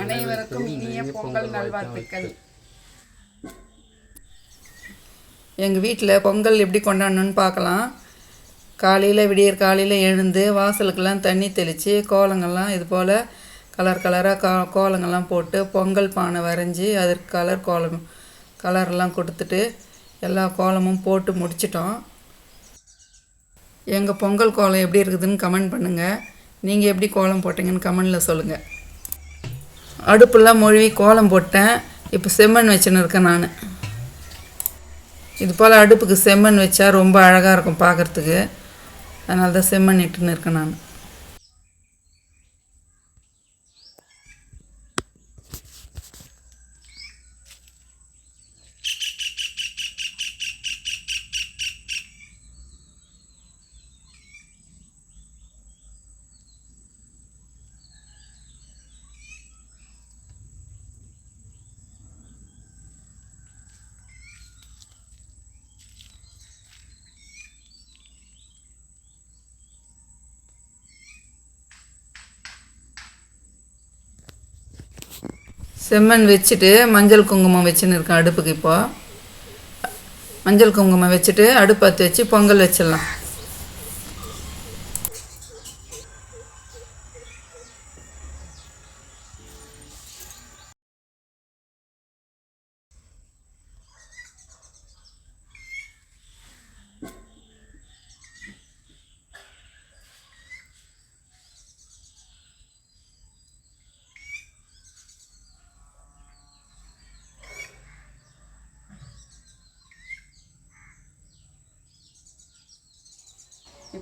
அனைவருக்கும் இனிய பொங்கல் நல்வாழ்த்துக்கள். எங்கள் வீட்டில் பொங்கல் எப்படி கொண்டாடணும்னு பார்க்கலாம் காலையில் விடியற் காலையில் எழுந்து வாசலுக்கெல்லாம் தண்ணி தெளித்து கோலங்கள்லாம் இது போல் கலர் கலராக கா கோலங்கள்லாம் போட்டு பொங்கல் பானை வரைஞ்சி அதற்கு கலர் கோலம் கலர்லாம் கொடுத்துட்டு எல்லா கோலமும் போட்டு முடிச்சிட்டோம். எங்கள் பொங்கல் கோலம் எப்படி இருக்குதுன்னு கமெண்ட் பண்ணுங்கள் நீங்கள் எப்படி கோலம் போட்டீங்கன்னு கமெண்டில் சொல்லுங்கள் அடுப்பெல்லாம் மொழுவி கோலம் போட்டேன். இப்போ செம்மண் வச்சுன்னு இருக்கேன் நான். இது போல் அடுப்புக்கு செம்மண் வச்சா ரொம்ப அழகாக இருக்கும் பார்க்குறதுக்கு அதனால தான் செம்மண் இட்டுன்னு இருக்கேன் நான். செம்மண் வச்சுட்டு மஞ்சள் குங்குமம் வச்சுன்னு இருக்கேன் அடுப்புக்கு இப்போது மஞ்சள் குங்குமம் வச்சுட்டு அடுப்பு பற்ற வச்சு பொங்கல் வச்சிடலாம்.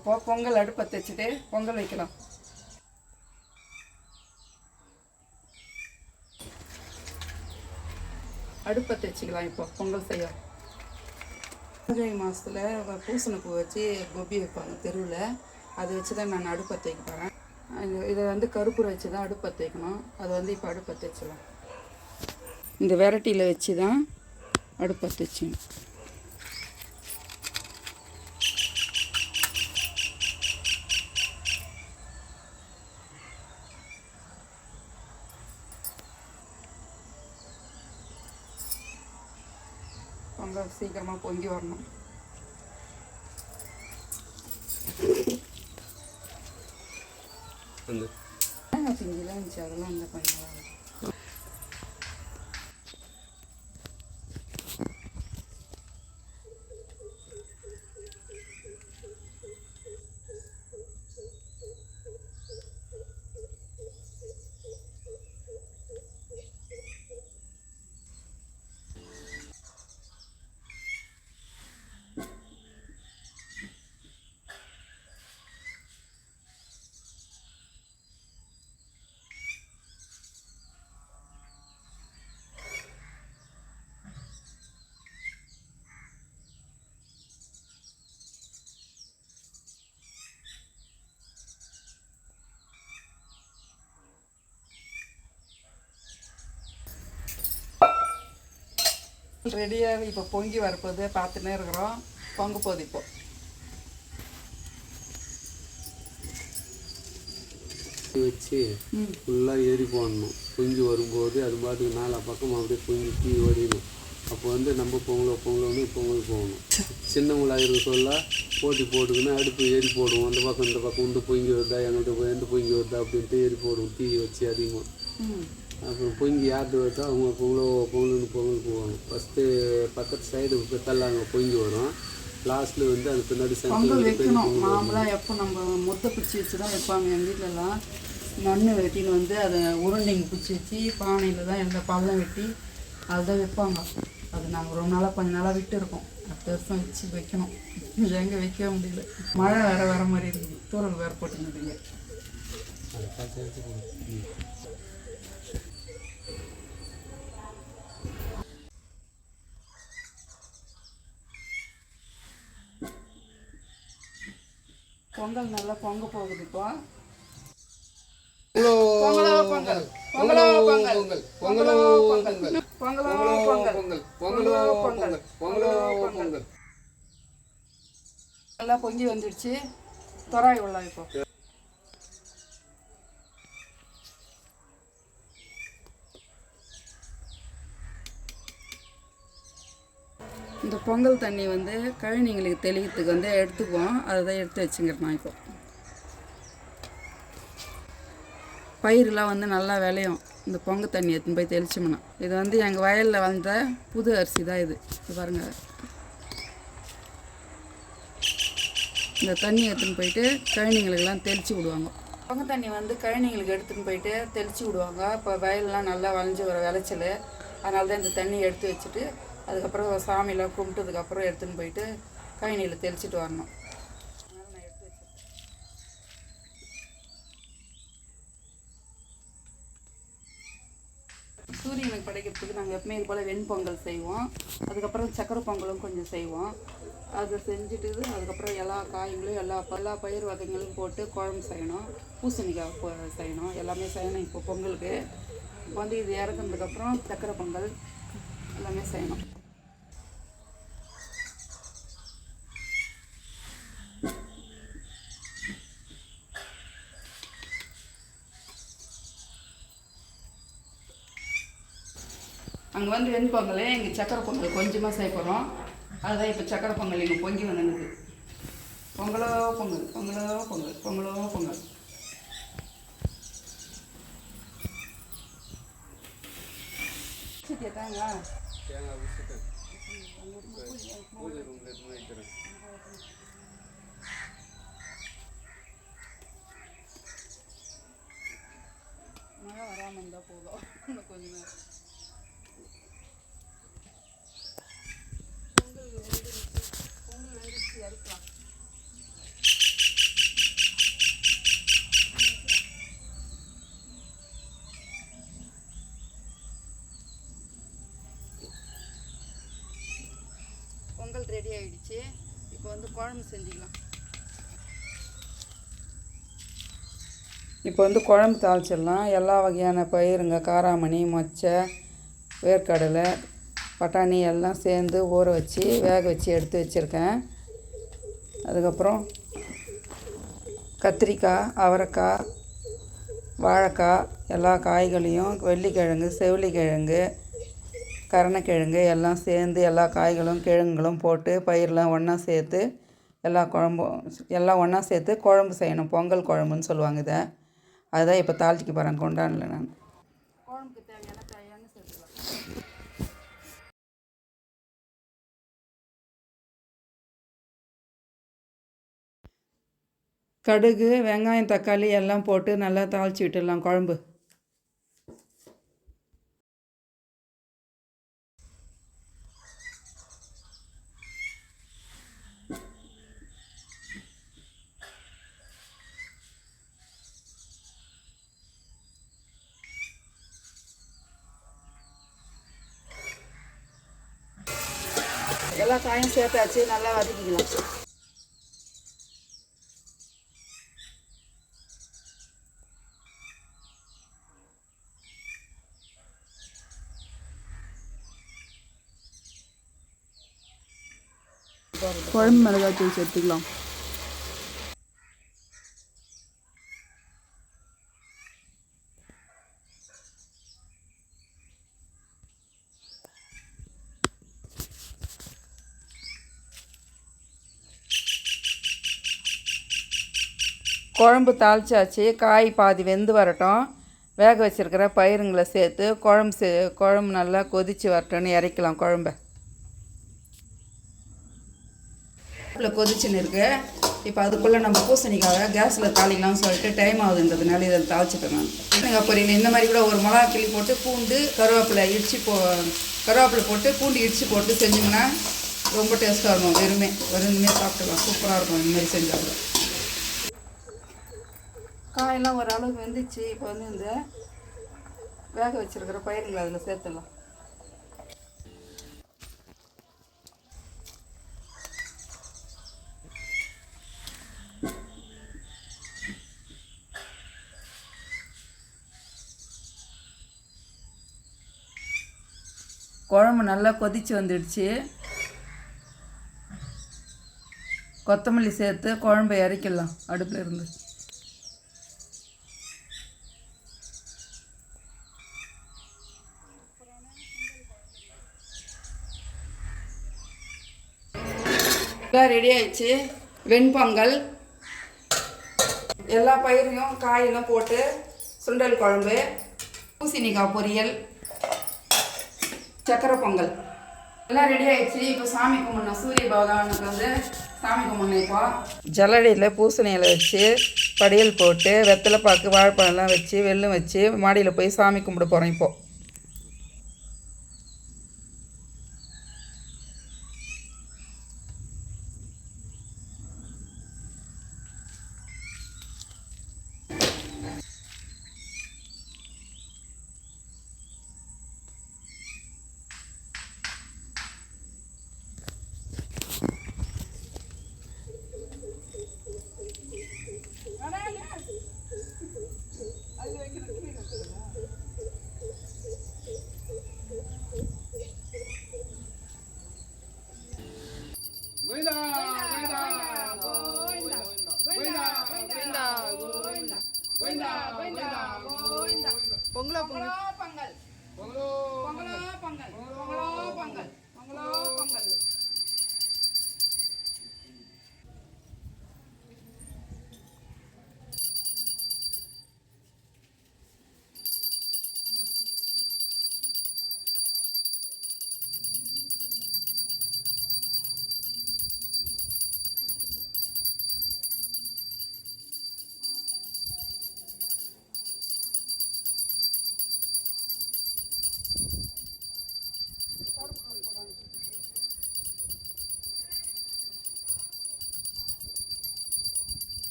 இப்போ பொங்கல் அடுப்பை தைச்சிட்டு பொங்கல் வைக்கலாம். அடுப்பை தைச்சிக்கலாம் இப்போ பொங்கல் செய்ய. மார்கழி மாதத்தில் பூசணி பூ வச்சு கொப்பி வைப்பாங்க தெருவில். அதை வச்சு தான் நான் அடுப்பை தைக்க போகிறேன் இதை வந்து கருப்பூரை வச்சு தான் அடுப்பை தைக்கணும் அதை வந்து இப்போ அடுப்பை வச்சிடலாம் இந்த வெரைட்டியில் வச்சு தான் அடுப்பை வச்சுக்கணும் பொங்கல் சீக்கிரமாக பொங்கி வரணும். பிஞ்சிலாம் இருந்துச்சு. அதெல்லாம் இந்த பண்ணலாம் ரெடியாக இப்போ பொங்கி வரப்போகுது. பார்த்துன்னே இருக்கிறோம். பொங்க போகுது இப்போ. வச்சு ஃபுல்லாக எரி போடணும். பொங்கி வரும்போது அது பாட்டுக்கு நாலா பக்கம் அப்படியே பொங்கி தீ வடியணும் அப்போ வந்து நம்ம பொங்கலோ பொங்கலோன்னு பொங்கல் போகணும் சின்னவங்களாக இருக்க சொல்ல போட்டி போட்டுக்கின்னு அடுப்பு எரி போடுவோம். அந்த பக்கம் இந்த பக்கம் வந்து பொங்கி வருதா எங்கள்கிட்ட எந்த பொங்கி வருதா அப்படின்ட்டு எரி போடுவோம். தீ வச்சு அதிகமாக அப்புறம் பொங்கி யார்கிட்ட வருதோ அவங்க பொங்கலோ பொங்கல்னு பொங்கல் போவாங்க. ஃபஸ்ட்டு பக்கத்து சைடு தள்ளாங்க பொங்கி வரும். லாஸ்ட்டில் வந்து அது பின்னாடி பொங்கல் வைக்கணும். நாமளாம் எப்போ நம்ம முத்தை பிடிச்சி வச்சு தான் வைப்பாங்க. எங்கள் வீட்டிலலாம் மண் வெட்டின்னு வந்து அதை உருண்டைங்க பிடிச்சி வச்சு பானையில் தான் எந்த பள்ளம் வெட்டி அதுதான் வைப்பாங்க. அது நாங்கள் ரொம்ப நாளாக கொஞ்ச நாளாக விட்டு இருக்கோம். அடுத்த வருஷம் வச்சு வைக்கணும். எங்கே வைக்கவே முடியல. மழை வேறு வர மாதிரி இருக்குது. தூரல் வேறு போட்டுருந்துங்க பொங்கல் நல்லா பொங்க போகுது இப்போ. பொங்கலோ பொங்கல்? பொங்கலோ பொங்கல் பொங்கலோ? பொங்கல். பொங்கலோ பொங்கல் பொங்கலோ. பொங்கல். பொங்கலோ பொங்கல் நல்லா பொங்கி வந்துடுச்சு. தொராய் விடலாம் இப்போ பொங்கல் தண்ணி வந்து கழனிங்களுக்கு தெளிக்கிறதுக்கு வந்து எடுத்துக்குவோம். அதை தான் எடுத்து வச்சுங்கிறேன் நான் இப்போ. பயிரெலாம் வந்து நல்லா விளையும். இந்த பொங்க தண்ணி எடுத்துன்னு போய் தெளிச்சோம்னா. இது வந்து எங்கள் வயலில் வந்த புது அரிசி தான் இது. இது இந்த தண்ணி எடுத்துன்னு போயிட்டு கழனிங்களுக்கெல்லாம் தெளித்து விடுவாங்க. பொங்க தண்ணி வந்து கழனிங்களுக்கு எடுத்துன்னு போயிட்டு தெளித்து விடுவாங்க. இப்போ வயல்லாம் நல்லா வளைஞ்சி வர விளைச்சல். அதனால தான் இந்த தண்ணி எடுத்து வச்சுட்டு அதுக்கப்புறம் சாமியெல்லாம் கும்பிட்டதுக்கப்புறம் எடுத்துன்னு போயிட்டு கழனியில் தெளிச்சிட்டு வரணும். சூரியனுக்கு படைக்கிறதுக்கு நாங்கள் எப்பவுமே இது போல் வெண்பொங்கல் செய்வோம். அதுக்கப்புறம் சக்கரை பொங்கலும் கொஞ்சம் செய்வோம். அதை செஞ்சுட்டு அதுக்கப்புறம் எல்லா காய்களும் எல்லா எல்லா பயிர் வகைகளும் போட்டு குழம்பு செய்யணும். பூசணிக்காய் செய்யணும். எல்லாமே செய்யணும் இப்போ பொங்கலுக்கு. வந்து இது இறக்குனதுக்கப்புறம் சக்கரை பொங்கல் எல்லாமே செய்யணும். அங்கே வந்து வெண்பொங்கல் இங்கே சக்கரை பொங்கல் கொஞ்சமாக செய்ய போகிறோம் அதுதான் இப்போ சக்கரை பொங்கல் இங்கே பொங்கி வந்துனுது பொங்கலோ பொங்கல் பொங்கலோ பொங்கல் பொங்கலோ பொங்கல். வைக்கிறேன் மழை வராமல் இருந்தால் போதும். இன்னும் கொஞ்ச நேரம் பொங்கல் வெந்துருச்சு பொங்கல் பொங்கல் ரெடி ஆகிடுச்சு இப்போ வந்து குழம்பு செஞ்சுக்கலாம். இப்போ வந்து குழம்பு தாளிச்சிடலாம். எல்லா வகையான பயிருங்க காராமணி மொச்சை வேர்க்கடலை பட்டாணி எல்லாம் சேர்ந்து ஊற வச்சு வேக வச்சு எடுத்து வச்சுருக்கேன். அதுக்கப்புறம் கத்திரிக்காய் அவரைக்காய் வாழைக்காய் எல்லா காய்களையும் வெள்ளிக்கிழங்கு செவ்வளிக்கிழங்கு கருணக்கிழங்கு எல்லாம் சேர்ந்து எல்லா காய்களும் கிழங்குகளும் போட்டு பயிரெலாம் ஒன்றா சேர்த்து எல்லா குழம்பும் எல்லாம் ஒன்றா சேர்த்து குழம்பு செய்யணும். பொங்கல் குழம்புன்னு சொல்லுவாங்க இதை. அதுதான் இப்போ தாளிச்சிக்க போகிறேன் கொண்டாடல நான். கடுகு வெங்காயம் தக்காளி எல்லாம் போட்டு நல்லா தாளிச்சு விட்டுடலாம். குழம்பு. எல்லா காயும் சேர்த்தாச்சு. நல்லா வதக்கிக்கலாம். குழம்பு மிளகாய் தூள் சேர்த்துக்கலாம். குழம்பு தாளிச்சாச்சு காய் பாதி வெந்து வரட்டும். வேக வச்சிருக்கிற பயிருங்களை சேர்த்து குழம்பு சே குழம்பு நல்லா கொதித்து வரட்டும்னு இறக்கலாம் குழம்ப. அடுப்பில் கொதிச்சுன்னு இருக்கு. இப்போ அதுக்குள்ளே நம்ம பூசணிக்காக கேஸில் தாளிக்கலாம்னு சொல்லிட்டு டைம் ஆகுதுன்றதுனால இதை தாளிச்சிட்டேன் நான். பூசணிக்காய் பொரியல் இந்த மாதிரி கூட ஒரு மிளகா கிள்ளி போட்டு பூண்டு கருவேப்பிலை இடித்து போ கருவேப்பிலை போட்டு பூண்டு இடித்து போட்டு செஞ்சிங்கன்னா ரொம்ப டேஸ்ட்டாக இருக்கும். வெறுமே. வெறுமே சாப்பிட்டுக்கலாம். சூப்பராக இருக்கும் இந்த மாதிரி செஞ்சால் கூட. காயெல்லாம் ஓரளவுக்கு வெந்துச்சு. இப்போ வந்து இந்த வேக வச்சுருக்கிற பயிருங்களை அதில் சேர்த்துடலாம். குழம்பு நல்லா கொதிச்சு வந்துடுச்சு. கொத்தமல்லி சேர்த்து குழம்பை இறக்கிடலாம் அடுப்பில் இருந்து. எல்லாம் ரெடி ஆயிடுச்சு. வெண்பொங்கல். எல்லா பயிரையும் காயெல்லாம் போட்டு சுண்டல் குழம்பு பூசணிக்காய் பொரியல். சக்கரை பொங்கல். எல்லாம் ரெடி ஆயிடுச்சு. இப்போ சாமி கும்பிடணும். சூரிய பகவானுக்கு வந்து சாமி கும்பிடணும் இப்போ. ஜல்லடியில் பூசணியில் வச்சு படியல் போட்டு வெத்தலை பாக்கு வாழைப்பழம்லாம் வச்சு வெல்லம் வச்சு மாடியில் போய் சாமி கும்பிட போகிறோம் இப்போது